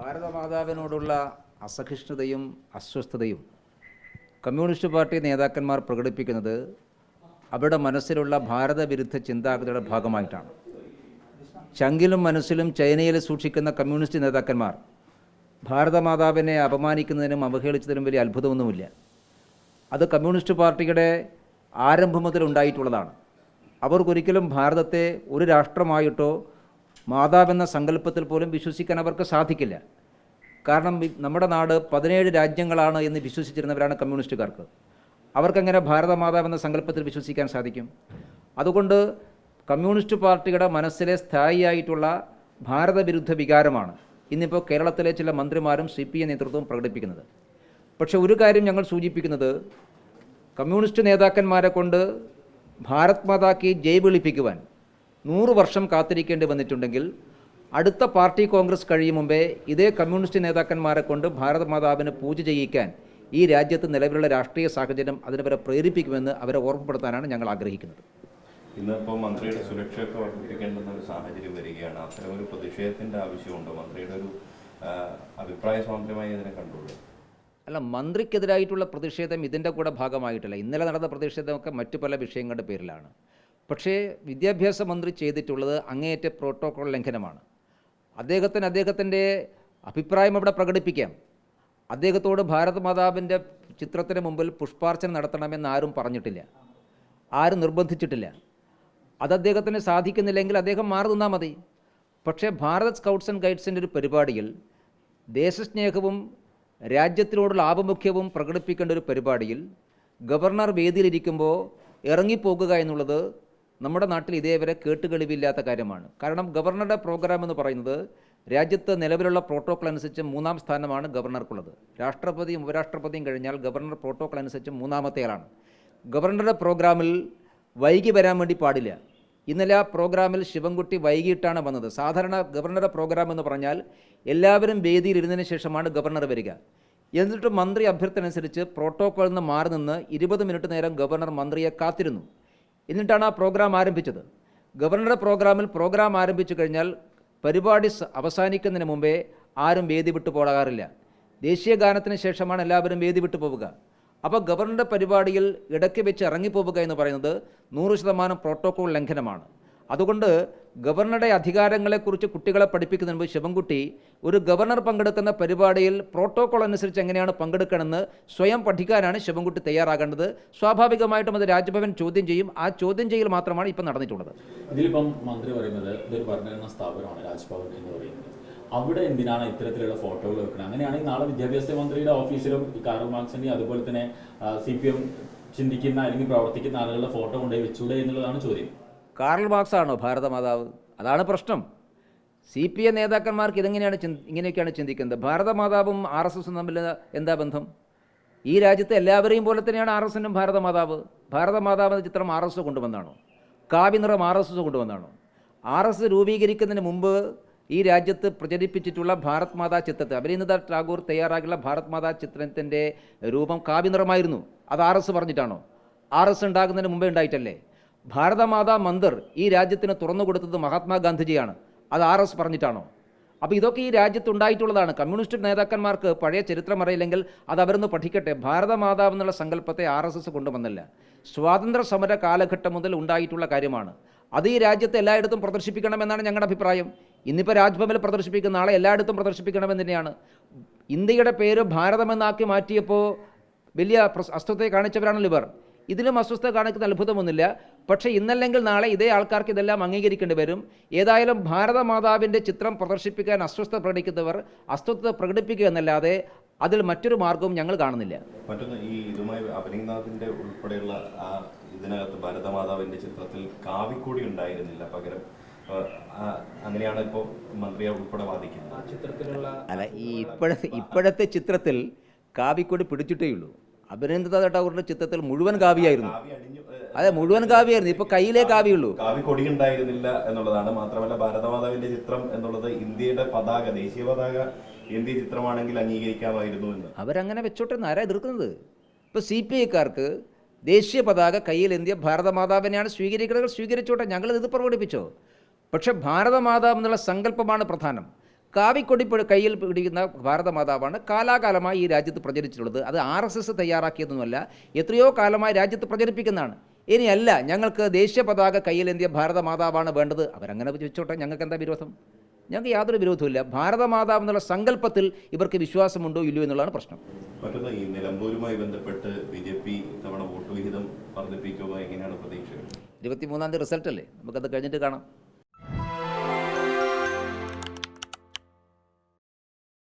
ഭാരതമാതാവിനോടുള്ള അസഹിഷ്ണുതയും അസ്വസ്ഥതയും communist party നേതാക്കന്മാർ പ്രകടിപ്പിക്കുന്നത് അവരുടെ മനസ്സിലുള്ള ഭാരതവിരുദ്ധ ചിന്താഗതിയുടെ ഭാഗമായിട്ടാണ്. ചങ്കിലും മനസ്സിലും ചൈനയിൽ സൂക്ഷിക്കുന്ന കമ്മ്യൂണിസ്റ്റ് നേതാക്കന്മാർ ഭാരതമാതാവിനെ അപമാനിക്കുന്നതിനും അവഹേളിച്ചതിനും വലിയ അത്ഭുതമൊന്നുമില്ല. അത് കമ്മ്യൂണിസ്റ്റ് പാർട്ടിയുടെ ആരംഭം മുതൽ ഉണ്ടായിട്ടുള്ളതാണ്. അവർക്കൊരിക്കലും ഭാരതത്തെ ഒരു രാഷ്ട്രമായിട്ടോ മാതാവെന്ന സങ്കല്പത്തിൽ പോലും വിശ്വസിക്കാൻ അവർക്ക് സാധിക്കില്ല. കാരണം നമ്മുടെ നാട് പതിനേഴ് രാജ്യങ്ങളാണ് എന്ന് വിശ്വസിച്ചിരുന്നവരാണ് കമ്മ്യൂണിസ്റ്റുകാർക്ക്. അവർക്കെങ്ങനെ ഭാരതമാതാവെന്ന സങ്കല്പത്തിൽ വിശ്വസിക്കാൻ സാധിക്കും? അതുകൊണ്ട് കമ്മ്യൂണിസ്റ്റ് പാർട്ടിയുടെ മനസ്സിലെ സ്ഥായിയായിട്ടുള്ള ഭാരതവിരുദ്ധ വികാരമാണ് ഇന്നിപ്പോൾ കേരളത്തിലെ ചില മന്ത്രിമാരും സി പി എം നേതൃത്വവും പ്രകടിപ്പിക്കുന്നത്. പക്ഷേ ഒരു കാര്യം ഞങ്ങൾ സൂചിപ്പിക്കുന്നത് കമ്മ്യൂണിസ്റ്റ് നേതാക്കന്മാരെ കൊണ്ട് ഭാരത് മാതാക്ക് ജയ് വിളിപ്പിക്കുവാൻ നൂറ് വർഷം കാത്തിരിക്കേണ്ടി വന്നിട്ടുണ്ടെങ്കിൽ അടുത്ത പാർട്ടി കോൺഗ്രസ് കഴിയും മുമ്പേ ഇതേ കമ്മ്യൂണിസ്റ്റ് നേതാക്കന്മാരെ കൊണ്ട് ഭാരത മാതാവിന് പൂജ ചെയ്യിക്കാൻ ഈ രാജ്യത്ത് നിലവിലുള്ള രാഷ്ട്രീയ സാഹചര്യം അതിനവരെ പ്രേരിപ്പിക്കുമെന്ന് അവരെ ഓർമ്മപ്പെടുത്താനാണ് ഞങ്ങൾ ആഗ്രഹിക്കുന്നത്. ഇന്നിപ്പോൾ മന്ത്രിയുടെ സുരക്ഷയൊക്കെ വർദ്ധിപ്പിക്കേണ്ടുന്ന ഒരു സാഹചര്യം വരികയാണ്. അത്തരം ഒരു പ്രതിഷേധത്തിന്റെ ആവശ്യമുണ്ടോ? മന്ത്രിയുടെ ഒരു അഭിപ്രായ സ്വാതന്ത്ര്യമായി ഇതിനെ കണ്ടുള്ളൂ. അല്ല മന്ത്രിക്കെതിരായിട്ടുള്ള പ്രതിഷേധം ഇതിന്റെ കൂടെ ഭാഗമായിട്ടില്ല. ഇന്നലെ നടന്ന പ്രതിഷേധമൊക്കെ മറ്റു പല വിഷയങ്ങളുടെ പേരിലാണ്. പക്ഷേ വിദ്യാഭ്യാസ മന്ത്രി ചെയ്തിട്ടുള്ളത് അങ്ങേയറ്റ പ്രോട്ടോകോൾ ലംഘനമാണ്. അദ്ദേഹത്തിന് അദ്ദേഹത്തിന്റെ അഭിപ്രായം അവിടെ പ്രകടിപ്പിക്കാം. അദ്ദേഹത്തോട് ഭാരത് മാതാവിന്റെ ചിത്രത്തിന് മുമ്പിൽ പുഷ്പാർച്ചന നടത്തണമെന്ന് ആരും പറഞ്ഞിട്ടില്ല. ആരും നിർബന്ധിച്ചിട്ടില്ല. അത് അദ്ദേഹത്തിന് സാധിക്കുന്നില്ലെങ്കിൽ അദ്ദേഹം മാറി നിന്നാൽ മതി. പക്ഷേ ഭാരത് സ്കൗട്ട്സ് ആൻഡ് ഗൈഡ്സിന്റെ ഒരു പരിപാടിയിൽ ദേശസ്നേഹവും രാജ്യത്തിനോടുള്ള ആഭിമുഖ്യവും പ്രകടിപ്പിക്കേണ്ട ഒരു പരിപാടിയിൽ ഗവർണർ വേദിയിലിരിക്കുമ്പോൾ ഇറങ്ങിപ്പോകുക എന്നുള്ളത് നമ്മുടെ നാട്ടിൽ ഇതേവരെ കേട്ടുകളിവില്ലാത്ത കാര്യമാണ്. കാരണം ഗവർണറുടെ പ്രോഗ്രാം എന്ന് പറയുന്നത് രാജ്യത്ത് നിലവിലുള്ള പ്രോട്ടോക്കോൾ അനുസരിച്ച് മൂന്നാം സ്ഥാനമാണ് ഗവർണർക്കുള്ളത്. രാഷ്ട്രപതിയും ഉപരാഷ്ട്രപതിയും കഴിഞ്ഞാൽ ഗവർണർ പ്രോട്ടോക്കോൾ അനുസരിച്ച് മൂന്നാമത്തെയാളാണ്. ഗവർണറുടെ പ്രോഗ്രാമിൽ വൈകി വരാൻ വേണ്ടി പാടില്ല. ഇന്നലെ ആ പ്രോഗ്രാമിൽ ശിവൻകുട്ടി വൈകിട്ടാണ് വന്നത്. സാധാരണ ഗവർണറുടെ പ്രോഗ്രാം എന്ന് പറഞ്ഞാൽ എല്ലാവരും വേദിയിൽ ഇരുന്നതിന് ശേഷമാണ് ഗവർണർ വരിക. എന്നിട്ട് മന്ത്രി അഭ്യർത്ഥന അനുസരിച്ച് പ്രോട്ടോക്കോളിൽ നിന്ന് മാറി നിന്ന് ഇരുപത് മിനിറ്റ് നേരം ഗവർണർ മന്ത്രിയെ കാത്തിരുന്നു. എന്നിട്ടാണ് ആ പ്രോഗ്രാം ആരംഭിച്ചത്. ഗവർണറുടെ പ്രോഗ്രാമിൽ പ്രോഗ്രാം ആരംഭിച്ചു കഴിഞ്ഞാൽ പരിപാടി അവസാനിക്കുന്നതിന് മുമ്പേ ആരും വേദി വിട്ടു പോകാറില്ല. ദേശീയ ഗാനത്തിന് ശേഷമാണ് എല്ലാവരും വേദി വിട്ടു പോവുക. അപ്പോൾ ഗവർണറുടെ പരിപാടിയിൽ ഇടയ്ക്ക് വെച്ച് ഇറങ്ങിപ്പോവുക എന്ന് പറയുന്നത് നൂറ് ശതമാനം പ്രോട്ടോകോൾ ലംഘനമാണ്. അതുകൊണ്ട് ഗവർണറുടെ അധികാരങ്ങളെക്കുറിച്ച് കുട്ടികളെ പഠിപ്പിക്കുന്നതിന് മുമ്പ് ശിവൻകുട്ടി ഒരു ഗവർണർ പങ്കെടുക്കുന്ന പരിപാടിയിൽ പ്രോട്ടോകോൾ അനുസരിച്ച് എങ്ങനെയാണ് പങ്കെടുക്കണമെന്ന് സ്വയം പഠിക്കാനാണ് ശിവൻകുട്ടി തയ്യാറാകേണ്ടത്. സ്വാഭാവികമായിട്ടും അത് രാജ്ഭവൻ ചോദ്യം ചെയ്യും. ആ ചോദ്യം ചെയ്യൽ മാത്രമാണ് ഇപ്പം നടന്നിട്ടുള്ളത്. ഇതിലിപ്പം മന്ത്രി പറയുന്നത് ഇതൊരു ഭരണഘടനാ സ്ഥാപനമാണ് രാജ്ഭവൻ എന്ന് പറയുന്നത്. അവിടെ എന്തിനാണ് ഇത്തരത്തിലുള്ള ഫോട്ടോകൾ വെക്കുന്നത്? അങ്ങനെയാണെങ്കിൽ നാളെ വിദ്യാഭ്യാസ മന്ത്രിയുടെ ഓഫീസിലും ഈ കാറൽ മാർക്സിന്റെ അതുപോലെ തന്നെ സി ചിന്തിക്കുന്ന അല്ലെങ്കിൽ പ്രവർത്തിക്കുന്ന ആളുകളുടെ ഫോട്ടോ കൊണ്ടുപോയി വെച്ചൂടെ എന്നുള്ളതാണ് ചോദ്യം. കാർൽ മാർക്സ് ആണോ ഭാരതമാതാവ്? അതാണ് പ്രശ്നം. സി പി എ നേതാക്കന്മാർക്ക് ഇതെങ്ങനെയാണ് ചിന്തി ഇങ്ങനെയൊക്കെയാണ് ചിന്തിക്കുന്നത്? ഭാരതമാതാവും ആർ എസ് എസും തമ്മിൽ എന്താ ബന്ധം? ഈ രാജ്യത്തെ എല്ലാവരെയും പോലെ തന്നെയാണ് ആർ എസ് എന്നും ഭാരതമാതാവ്. ഭാരതമാതാവ് എന്ന ചിത്രം ആർ എസ് കൊണ്ടുവന്നാണോ കാവ്യനിറം ആർ എസ് കൊണ്ടുവന്നാണോ ആർ എസ് രൂപീകരിക്കുന്നതിന് മുമ്പ് ഈ രാജ്യത്ത് പ്രചരിപ്പിച്ചിട്ടുള്ള ഭാരത് മാതാ ചിത്രത്തെ അഭിനന്ദ ടാഗോർ തയ്യാറാക്കിയുള്ള ഭാരത് മാതാ ചിത്രത്തിന്റെ രൂപം കാവ്യനിറമായിരുന്നു അത് ആർ എസ് പറഞ്ഞിട്ടാണോ? ആർ എസ് ഉണ്ടാകുന്നതിന് മുമ്പേ ഉണ്ടായിട്ടല്ലേ? ഭാരതമാതാ മന്ദിർ ഈ രാജ്യത്തിന് തുറന്നു കൊടുത്തത് മഹാത്മാഗാന്ധിജിയാണ്. അത് ആർ എസ് പറഞ്ഞിട്ടാണോ? അപ്പോൾ ഇതൊക്കെ ഈ രാജ്യത്ത് ഉണ്ടായിട്ടുള്ളതാണ് കമ്മ്യൂണിസ്റ്റ് നേതാക്കന്മാർക്ക് പഴയ ചരിത്രം അറിയില്ലെങ്കിൽ അത് അവരൊന്ന് പഠിക്കട്ടെ. ഭാരതമാതാവ് എന്നുള്ള സങ്കല്പത്തെ ആർ എസ് എസ് കൊണ്ടുവന്നില്ല. സ്വാതന്ത്ര്യ സമര കാലഘട്ടം മുതൽ ഉണ്ടായിട്ടുള്ള കാര്യമാണ്. അത് ഈ രാജ്യത്ത് എല്ലായിടത്തും പ്രദർശിപ്പിക്കണമെന്നാണ് ഞങ്ങളുടെ അഭിപ്രായം. ഇന്നിപ്പോൾ രാജ്ഭവനിൽ പ്രദർശിപ്പിക്കുന്ന നാളെ എല്ലായിടത്തും പ്രദർശിപ്പിക്കണമെന്ന് തന്നെയാണ്. ഇന്ത്യയുടെ പേര് ഭാരതമെന്നാക്കി മാറ്റിയപ്പോൾ വലിയ അസ്വസ്ഥത കാണിച്ചവരാണല്ലോ ഇവർ. ഇതിലും അസ്വസ്ഥത കാണിക്കുന്ന അത്ഭുതമൊന്നുമില്ല. പക്ഷേ ഇന്നല്ലെങ്കിൽ നാളെ ഇതേ ആൾക്കാർക്ക് ഇതെല്ലാം അംഗീകരിക്കേണ്ടി വരും. ഏതായാലും ഭാരതമാതാവിന്റെ ചിത്രം പ്രദർശിപ്പിക്കാൻ അസ്വസ്ഥത പ്രകടിക്കുന്നവർ അസ്വസ്ഥത പ്രകടിപ്പിക്കുക എന്നല്ലാതെ അതിൽ മറ്റൊരു മാർഗവും ഞങ്ങൾ കാണുന്നില്ല. മറ്റൊന്ന് ഈ ഇതുമായി അഭിനന്ദനത്തിന്റെ ഉൾപ്പെടെയുള്ള ആ ഇതിനകത്ത് ഭാരതമാതാവിന്റെ ചിത്രത്തിൽ കാവിക്കൂടി ഉണ്ടായിരുന്നില്ല പകരം. അങ്ങനെയാണ് ഇപ്പോൾ മന്ത്രിയെ ഉൾപ്പെടെ വാദിക്കുന്നത്. അല്ല ഈ ഇപ്പോഴത്തെ ഇപ്പോഴത്തെ ചിത്രത്തിൽ കാവിക്കൂടി പിടിച്ചിട്ടേ ഉള്ളൂ. അഭിനന്ദ ടാഗോറിന്റെ ചിത്രത്തിൽ മുഴുവൻ കാവ്യായിരുന്നു. കാവി അതെ മുഴുവൻ കാവ്യായിരുന്നു. ഇപ്പൊ കയ്യിലേ കാവ്യുള്ളൂ. കാവ്യ കൊടി ഉണ്ടായിരുന്നില്ല എന്നുള്ളതാണ്. മാത്രമല്ല ഭാരതമാതാവിന്റെ ചിത്രം എന്നുള്ളത് ഇന്ത്യയുടെ പതാക ദേശീയ പതാക ഇന്ത്യ ചിത്രമാണെങ്കിൽ അംഗീകരിക്കാമായിരുന്നു എന്ന്. അവരങ്ങനെ വെച്ചോട്ടെ ആരാ എതിർക്കുന്നത്? ഇപ്പൊ സി പി ഐക്കാർക്ക് ദേശീയ പതാക കയ്യിൽ ഇന്ത്യ ഭാരതമാതാവിനെയാണ് സ്വീകരിക്കുന്നത് സ്വീകരിച്ചോട്ടെ ഞങ്ങൾ ഇത് പ്രകടിപ്പിച്ചോ? പക്ഷെ ഭാരതമാതാവ് എന്നുള്ള സങ്കല്പമാണ് പ്രധാനം. കാവിക്കൊടി കയ്യിൽ പിടിക്കുന്ന ഭാരതമാതാവാണ് കാലാകാലമായി ഈ രാജ്യത്ത് പ്രചരിച്ചിട്ടുള്ളത്. അത് ആർ എസ് എസ് തയ്യാറാക്കിയതൊന്നുമല്ല എത്രയോ കാലമായി രാജ്യത്ത് പ്രചരിപ്പിക്കുന്നതാണ്. ഇനിയല്ല ഞങ്ങൾക്ക് ദേശീയ പതാക കയ്യിലേന്തിയ ഭാരതമാതാവാണ് വേണ്ടത്. അവരങ്ങനെ വെച്ചോട്ടെ ഞങ്ങൾക്ക് എന്താ വിരോധം? ഞങ്ങൾക്ക് യാതൊരു വിരോധവുമില്ല. ഭാരതമാതാവ് എന്നുള്ള സങ്കല്പത്തിൽ ഇവർക്ക് വിശ്വാസമുണ്ടോ ഇല്ലയോ എന്നുള്ളതാണ് പ്രശ്നം. മറ്റൊന്ന് ഈ നിലമ്പൂരുമായി ബന്ധപ്പെട്ട് ബി ജെ പി തവണ വോട്ട് വിഹിതം വർദ്ധിപ്പിക്കുക എങ്ങനെയാണ് പ്രതീക്ഷകൾ? ഇരുപത്തിമൂന്നാം തീയതി റിസൾട്ട് അല്ലേ നമുക്കത് കഴിഞ്ഞിട്ട് കാണാം.